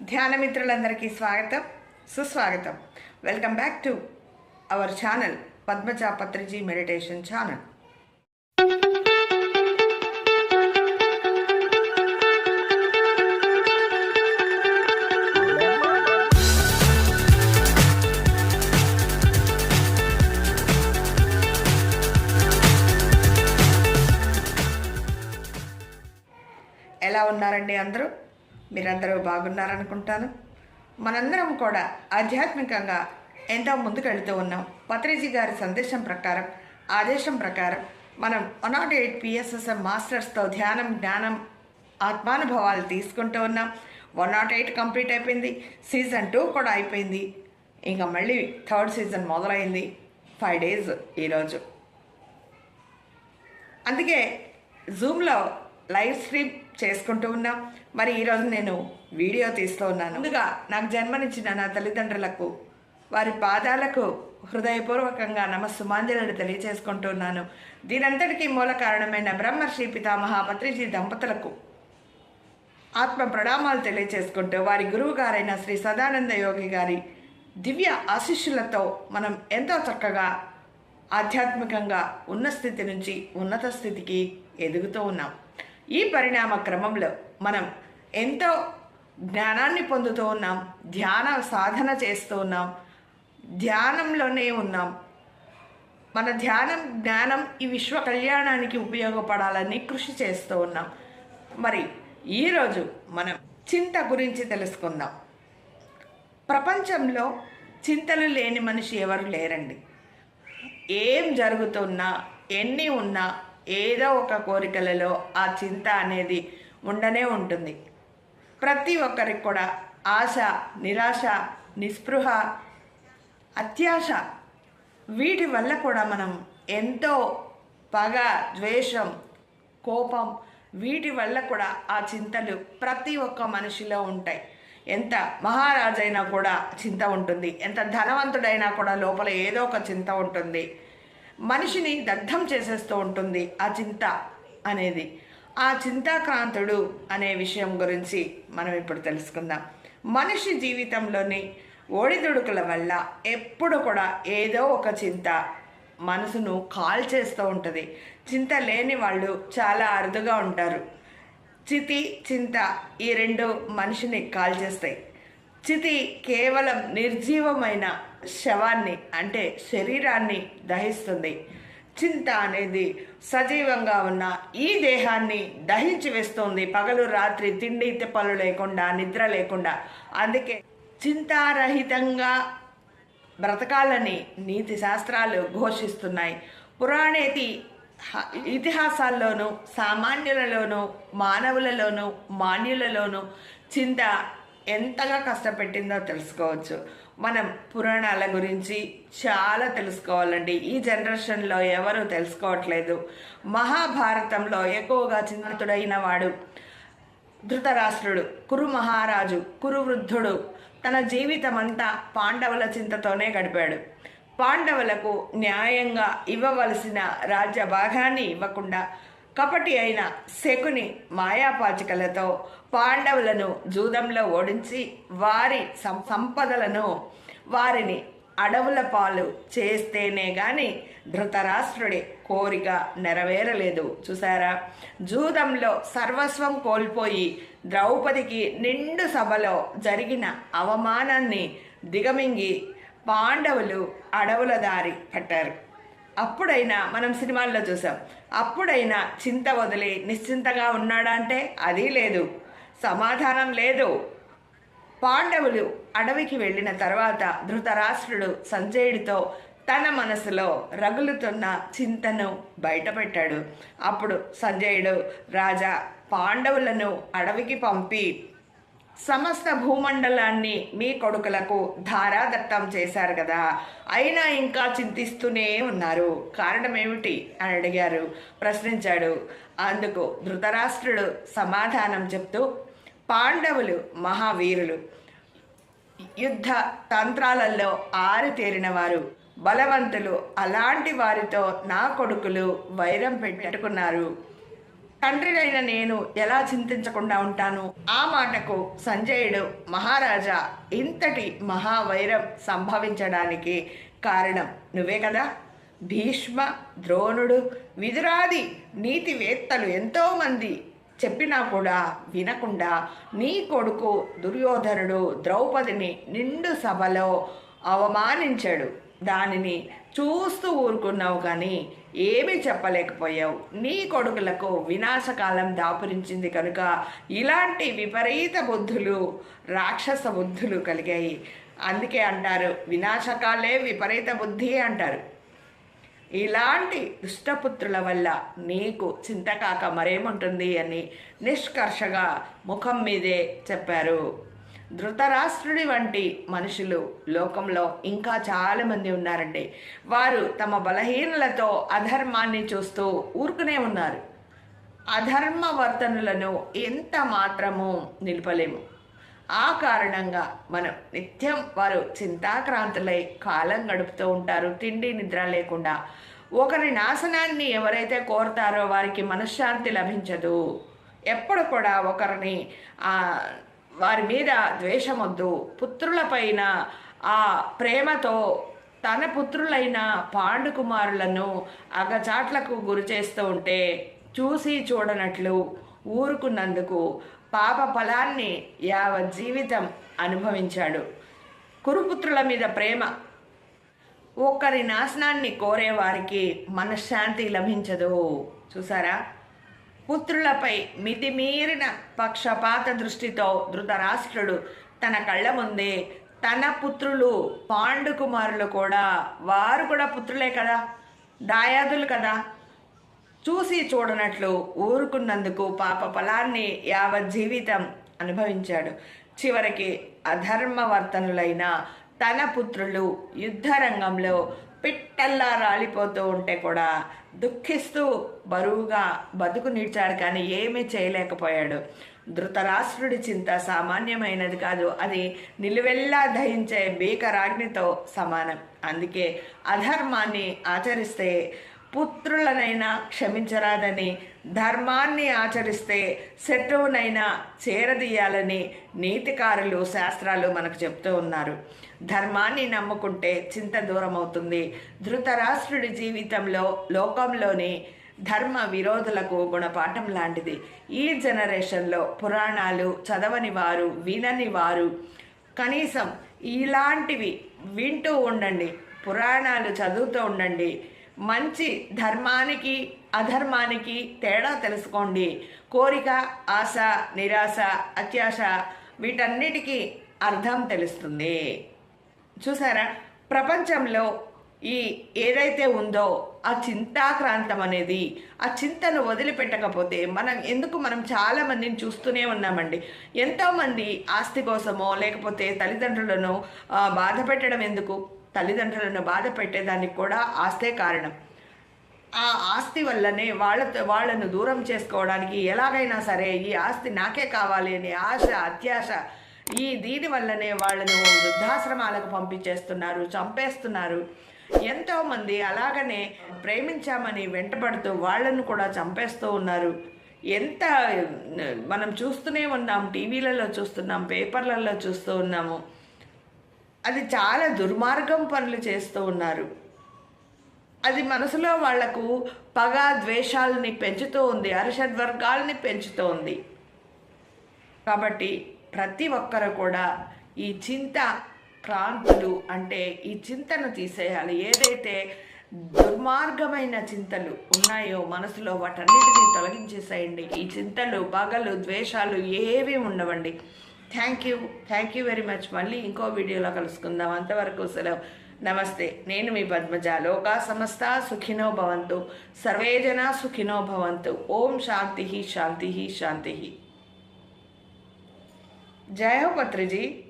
ధ్యాన మిత్రులందరికీ స్వాగతం సుస్వాగతం. Welcome back to our channel Padmaja Patriji meditation channel ఎలా ఉన్నారండి అందరూ? మీరందరూ బాగున్నారనుకుంటాను. మనందరం కూడా ఆధ్యాత్మికంగా ఎంతో ముందుకెళ్తూ ఉన్నాం. పత్రిజీ గారి సందేశం ప్రకారం ఆదేశం ప్రకారం మనం వన్ నాట్ ఎయిట్ పిఎస్ఎస్ఎం మాస్టర్స్తో ధ్యానం జ్ఞానం ఆత్మానుభవాలు తీసుకుంటూ ఉన్నాం. వన్ నాట్ ఎయిట్ కంప్లీట్ అయిపోయింది. సీజన్ టూ కూడా అయిపోయింది. ఇంకా మళ్ళీ థర్డ్ సీజన్ మొదలైంది. ఫైవ్ డేస్ ఈరోజు. అందుకే జూమ్లో లైవ్ స్ట్రీమ్ చేసుకుంటూ ఉన్నా. మరి ఈరోజు నేను వీడియో తీస్తూ ఉన్నాను. ముందుగా నాకు జన్మనిచ్చిన నా తల్లిదండ్రులకు వారి పాదాలకు హృదయపూర్వకంగా నమస్సుమాంజలను తెలియచేసుకుంటున్నాను దీనంతటికీ మూల కారణమైన బ్రహ్మర్షి పితామహ పత్రిజీ దంపతులకు ఆత్మ ప్రణామాలు తెలియచేసుకుంటూ వారి గురువు గారైన శ్రీ సదానంద యోగి గారి దివ్య ఆశిష్యులతో మనం ఎంతో చక్కగా ఆధ్యాత్మికంగా ఉన్న స్థితి నుంచి ఉన్నత స్థితికి ఎదుగుతూ ఉన్నాం. ఈ పరిణామ క్రమంలో మనం ఎంతో జ్ఞానాన్ని పొందుతూ ఉన్నాం ధ్యాన సాధన చేస్తూ ఉన్నాం ధ్యానంలోనే ఉన్నాం. మన ధ్యానం జ్ఞానం ఈ విశ్వ కళ్యాణానికి ఉపయోగపడాలని కృషి చేస్తూ ఉన్నాం. మరి ఈరోజు మనం చింత గురించి తెలుసుకుందాం. ప్రపంచంలో చింతలు లేని మనిషి ఎవరు లేరండి? ఏం జరుగుతున్నా ఎన్ని ఉన్నా ఏదో ఒక కోరికలలో ఆ చింత అనేది ఉండనే ఉంటుంది. ప్రతి ఒక్కరికి కూడా ఆశ నిరాశ నిస్పృహ అత్యాశ వీటి వల్ల కూడా మనం ఎంతో పగ ద్వేషం కోపం వీటి వల్ల కూడా ఆ చింతలు ప్రతి ఒక్క మనిషిలో ఉంటాయి. ఎంత మహారాజైనా కూడా చింత ఉంటుంది. ఎంత ధనవంతుడైనా కూడా లోపల ఏదో ఒక చింత ఉంటుంది. మనిషిని దగ్ధం చేసేస్తూ ఉంటుంది ఆ చింత అనేది. ఆ చింతాక్రాంతుడు అనే విషయం గురించి మనం ఇప్పుడు తెలుసుకుందాం. మనిషి జీవితంలోని ఒడిదుడుకుల వల్ల ఎప్పుడు కూడా ఏదో ఒక చింత మనసును కాల్ చేస్తూ ఉంటుంది. చింత లేని వాళ్ళు చాలా అరుదుగా ఉంటారు. చితి చింత ఈ రెండు మనిషిని కాల్ చేస్తాయి చితి కేవలం నిర్జీవమైన శవాన్ని అంటే శరీరాన్ని దహిస్తుంది. చింత అనేది సజీవంగా ఉన్న ఈ దేహాన్ని దహించి వేస్తుంది. పగలు రాత్రి తిండి తిప్పలు లేకుండా నిద్ర లేకుండా. అందుకే చింతారహితంగా బ్రతకాలని నీతి శాస్త్రాలు ఘోషిస్తున్నాయి. పురాణేతి హ- ఇతిహాసాల్లోనూ సామాన్యులలోనూ మానవులలోనూ మాన్యులలోనూ చింత ఎంతగా కష్టపెట్టిందో తెలుసుకోవచ్చు. మనం పురాణాల గురించి చాలా తెలుసుకోవాలండి. ఈ జనరేషన్లో ఎవరు తెలుసుకోవట్లేదు. మహాభారతంలో ఎక్కువగా చిన్నతుడైన వాడు ధృతరాష్ట్రుడు కురు మహారాజు కురు వృద్ధుడు. తన జీవితమంతా పాండవుల చింతతోనే గడిపాడు. పాండవులకు న్యాయంగా ఇవ్వవలసిన రాజ్య భాగాన్ని ఇవ్వకుండా కపటి అయిన శకుని మాయాపాచికలతో పాండవులను జూదంలో ఓడించి వారి సం- సంపదలను వారిని అడవుల పాలు చేస్తేనే గాని ధృతరాష్ట్రుడి కోరిక నెరవేరలేదు. చూసారా జూదంలో సర్వస్వం కోల్పోయి ద్రౌపదికి నిండు సభలో జరిగిన అవమానాన్ని దిగమింగి పాండవులు అడవుల దారి పట్టారు. అప్పుడైనా మనం సినిమాల్లో చూసాం. అప్పుడైనా చింత వదిలి నిశ్చింతగా ఉన్నాడా అంటే అది లేదు. సమాధానం లేదు. పాండవులు అడవికి వెళ్ళిన తర్వాత ధృతరాష్ట్రుడు సంజయుడితో తన మనసులో రగులుతున్న చింతను బయటపెట్టాడు. అప్పుడు సంజయుడు రాజా పాండవులను అడవికి పంపి సమస్త భూమండలాన్ని మీ కొడుకులకు ధారాదత్తం చేశారు కదా. అయినా ఇంకా చింతిస్తూనే ఉన్నారు. కారణం ఏమిటి? అని అడిగారు. ప్రశ్నించాడు. అందుకు ధృతరాష్ట్రుడు సమాధానం చెప్తూ పాండవులు మహావీరులు యుద్ధ తంత్రాలలో ఆరితేరిన వారు బలవంతులు అలాంటి వారితో నా కొడుకులు వైరం పెట్టుకున్నారు. తండ్రినైన నేను ఎలా చింతించకుండా ఉంటాను? ఆ మాటకు సంజయుడు మహారాజా ఇంతటి మహావైరం సంభవించడానికి కారణం నువ్వే కదా? భీష్మ ద్రోణుడు విదురాది నీతివేత్తలు ఎంతోమంది చెప్పినా కూడా వినకుండా నీ కొడుకు దుర్యోధనుడు ద్రౌపదిని నిండు సభలో అవమానించాడు. దానిని చూస్తూ ఊరుకున్నావు కానీ ఏమీ చెప్పలేకపోయావు. నీ కొడుకులకు వినాశకాలం దాపురించింది కనుక ఇలాంటి విపరీత బుద్ధులు రాక్షస బుద్ధులు కలిగాయి. అందుకే అంటారు వినాశకాలే విపరీత బుద్ధి అంటారు. ఇలాంటి దుష్టపుత్రుల వల్ల నీకు చింతకాక మరేముంటుంది అని నిష్కర్షగా ముఖం మీదే చెప్పారు. ధృతరాష్ట్రుడి వంటి మనుషులు లోకంలో ఇంకా చాలామంది ఉన్నారండి. వారు తమ బలహీనలతో అధర్మాన్ని చూస్తూ ఊరుకునే ఉన్నారు. అధర్మ వర్తనులను ఎంత మాత్రము నిలపలేము. ఆ కారణంగా మనం నిత్యం వారు చింతాక్రాంతులై కాలం గడుపుతూ ఉంటారు. తిండి నిద్ర లేకుండా. ఒకరి నాశనాన్ని ఎవరైతే కోరుతారో వారికి మనశ్శాంతి లభించదు. ఎప్పుడు కూడా ఒకరిని వారి మీద ద్వేషమొద్దు. పుత్రులపైన ఆ ప్రేమతో తన పుత్రులైన పాండుకుమారులను అగచాట్లకు గురి చేస్తూ ఉంటే చూసి చూడనట్లు ఊరుకున్నందుకు పాప ఫలాన్ని యావత్ జీవితం అనుభవించాడు. కురుపుత్రుల మీద ప్రేమ. ఒక్కరి నాశనాన్ని కోరేవారికి మనశ్శాంతి లభించదు. చూసారా? పుత్రులపై మితిమీరిన పక్షపాత దృష్టితో ధృతరాష్ట్రుడు తన కళ్ళ ముందే తన పుత్రులు పాండుకుమారులు కూడా. వారు కూడా పుత్రులే కదా? దాయాదులు కదా? చూసి చూడనట్లు ఊరుకున్నందుకు పాప ఫలాన్ని యావత్ జీవితం అనుభవించాడు. చివరికి అధర్మవర్తనులైన తన పుత్రులు యుద్ధరంగంలో పిట్టల్లా రాలిపోతూ ఉంటే కూడా దుఃఖిస్తూ బరువుగా బతుకు నిడిచాడు కానీ ఏమీ చేయలేకపోయాడు. ధృతరాష్ట్రుడి చింత సామాన్యమైనది కాదు. అది నిలువెల్లా దహించే భీకరాగ్నితో సమానం. అందుకే అధర్మాన్ని ఆచరిస్తే పుత్రులనైనా క్షమించరాదని ధర్మాన్ని ఆచరిస్తే శత్రువునైనా చేరదీయాలని నీతికారులు శాస్త్రాలు మనకు చెప్తూ ఉన్నారు. ధర్మాన్ని నమ్ముకుంటే చింత దూరం అవుతుంది ధృతరాష్ట్రుడి జీవితంలో లోకంలోని ధర్మ విరోధులకు గుణపాఠం లాంటిది. ఈ జనరేషన్లో పురాణాలు చదవని వారు వినని వారు కనీసం ఇలాంటివి వింటూ ఉండండి. పురాణాలు చదువుతూ ఉండండి. మంచి ధర్మానికి అధర్మానికి తేడా తెలుసుకోండి. కోరిక ఆశ నిరాశ అత్యాశ వీటన్నిటికీ అర్థం తెలుస్తుంది. చూసారా? ప్రపంచంలో ఈ ఏదైతే ఉందో ఆ చింతాక్రాంతం అనేది ఆ చింతను వదిలిపెట్టకపోతే మనం ఎందుకు మనం చాలా మందిని చూస్తూనే ఉన్నామండి? ఎంతోమంది ఆస్తి కోసమో లేకపోతే తల్లిదండ్రులను బాధ పెట్టడం ఎందుకు? తల్లిదండ్రులను బాధ పెట్టేదానికి కూడా ఆస్తే కారణం. ఆ ఆస్తి వల్లనే వాళ్ళతో వాళ్ళను దూరం చేసుకోవడానికి ఎలాగైనా సరే ఈ ఆస్తి నాకే కావాలి అనే ఆశ అత్యాశ ఈ దీని వల్లనే వాళ్ళను వృద్ధాశ్రమాలకు పంపించేస్తున్నారు చంపేస్తున్నారు. ఎంతోమంది అలాగనే ప్రేమించామని వెంటబడుతూ వాళ్ళను కూడా చంపేస్తూ ఉన్నారు. ఎంత మనం చూస్తూనే ఉన్నాం టీవీలలో చూస్తున్నాం పేపర్లలో చూస్తూ ఉన్నాము. అది చాలా దుర్మార్గం పనులు చేస్తూ ఉన్నారు. అది మనసులో వాళ్ళకు పగ ద్వేషాలని పెంచుతూ ఉంది అరిషడ్వర్గాల్ని పెంచుతూ ఉంది. కాబట్టి ప్రతి ఒక్కరు కూడా ఈ చింత క్రాంతులు అంటే ఈ చింతను తీసేయాలి. ఏదైతే దుర్మార్గమైన చింతలు ఉన్నాయో మనసులో వాటన్నిటినీ తొలగించేసేయండి. ఈ చింతలు పగలు ద్వేషాలు ఏవి ఉండవండి. Thank you thank you very much మళ్ళీ ఇంకో వీడియోలో కలుసుకుందాం. అంతవరకు సెలవు. నమస్తే. నేను మీ పద్మజ. లోకా సమస్త సుఖినో భవంతు. సర్వేజన సుఖినో భవంతు. ఓం శాంతి శాంతి శాంతి. జయ పత్రిజీ